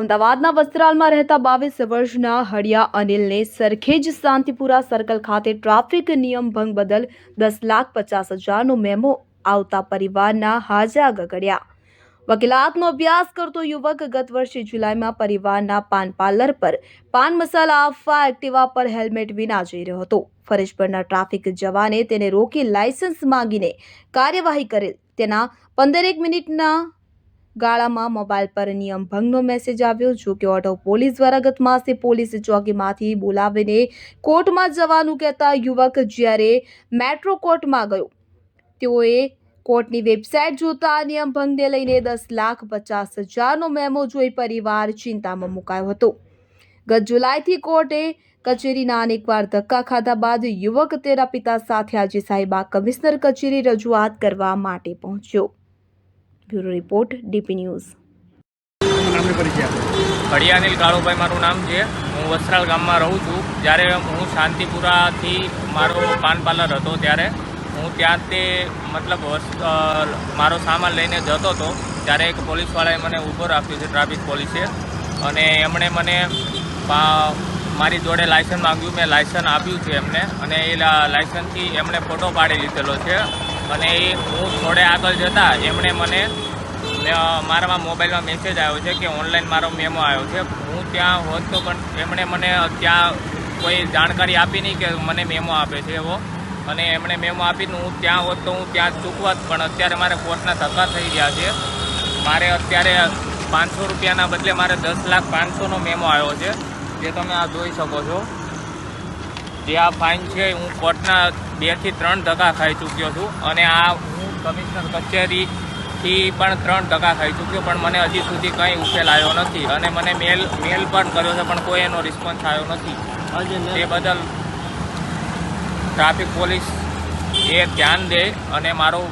અમદાવાદના વસ્ત્રાલમાં રહેતા બાવીસ વર્ષના હળિયા અનિલને સરખેજ શાંતિપુરા સર્કલ ખાતે ટ્રાફિક નિયમ ભંગ બદલ દસ લાખ પચાસ હજારનો મેમો આવતા પરિવારના હાજા ગગડ્યા. વકીલાતનો અભ્યાસ કરતો યુવક ગત વર્ષે જુલાઈમાં પરિવારના પાન પાર્લર પર પાન મસાલા આપવા એક્ટિવા પર હેલ્મેટ વિના જઈ રહ્યો હતો. ફરજ પરના ટ્રાફિક જવાને તેને રોકી લાયસન્સ માંગીને કાર્યવાહી કરેલ. તેના પંદરેક મિનિટના ગાળામાં મોબાઈલ પર નિયમ ભંગનો મેસેજ આવ્યો, જો કે ઓટો પોલીસ દ્વારા ગત માસે પોલીસ ચોકીમાંથી બોલાવીને કોર્ટમાં જવાનું કહેતા યુવક જ્યારે મેટ્રો કોર્ટમાં ગયો. તેઓએ કોર્ટની વેબસાઇટ જોતા આ નિયમ ભંગને લઈને દસ લાખ પચાસ હજારનો મેમો જોઈ પરિવાર ચિંતામાં મુકાયો હતો. ગત જુલાઈથી કોર્ટે કચેરીના અનેકવાર ધક્કા ખાધા બાદ યુવક તેના પિતા સાથે આજે સાહેબા કમિશનર કચેરી રજૂઆત કરવા માટે પહોંચ્યો. બ્યુરો રિપોર્ટ, ડીપી ન્યૂઝ. નામની અનિલ કાળુભાઈ મારું નામ છે. હું વસ્ત્રાલ ગામમાં રહું છું. જ્યારે હું શાંતિપુરાથી મારો પાન પાર્લર હતો ત્યારે હું ત્યાં તે મતલબ મારો સામાન લઈને જતો હતો. ત્યારે એક પોલીસવાળાએ મને ઊભો રાખ્યો છે, ટ્રાફિક પોલીસે. અને એમણે મને મારી જોડે લાયસન્સ માંગ્યું. મેં લાયસન્સ આપ્યું છે એમને. અને એ લાયસન્સથી એમણે ફોટો પાડી લીધેલો છે. અને એ હું થોડે આગળ જતા એમણે મને મારામાં મોબાઈલમાં મેસેજ આવ્યો છે કે ઓનલાઈન મારો મેમો આવ્યો છે. હું ત્યાં હોત તો પણ એમણે મને ત્યાં કોઈ જાણકારી આપી નહીં કે મને મેમો આપે છે એવો. અને એમણે મેમો આપીને હું ત્યાં હોત તો હું ત્યાં ચૂકવત, પણ અત્યારે મારે કોર્ટના ધક્કા થઈ ગયા છે. મારે અત્યારે પાંચસો રૂપિયાના બદલે મારે દસ લાખ પાંચસોનો મેમો આવ્યો છે. જે તમે આ જોઈ શકો છો. જે આ ફાઇન છે, હું કોર્ટના બેથી ત્રણ ધક્કા ખાઈ ચૂક્યો છું અને આ હું કમિશનર કચેરીથી પણ ત્રણ ધક્કા ખાઈ ચૂક્યો પણ મને હજી સુધી કંઈ ઉકેલ આવ્યો નથી અને મને મેલ મેલ પણ કર્યો છે પણ કોઈ એનો રિસ્પોન્સ આવ્યો નથી. તે બદલ ટ્રાફિક પોલીસ એ ધ્યાન દે અને મારો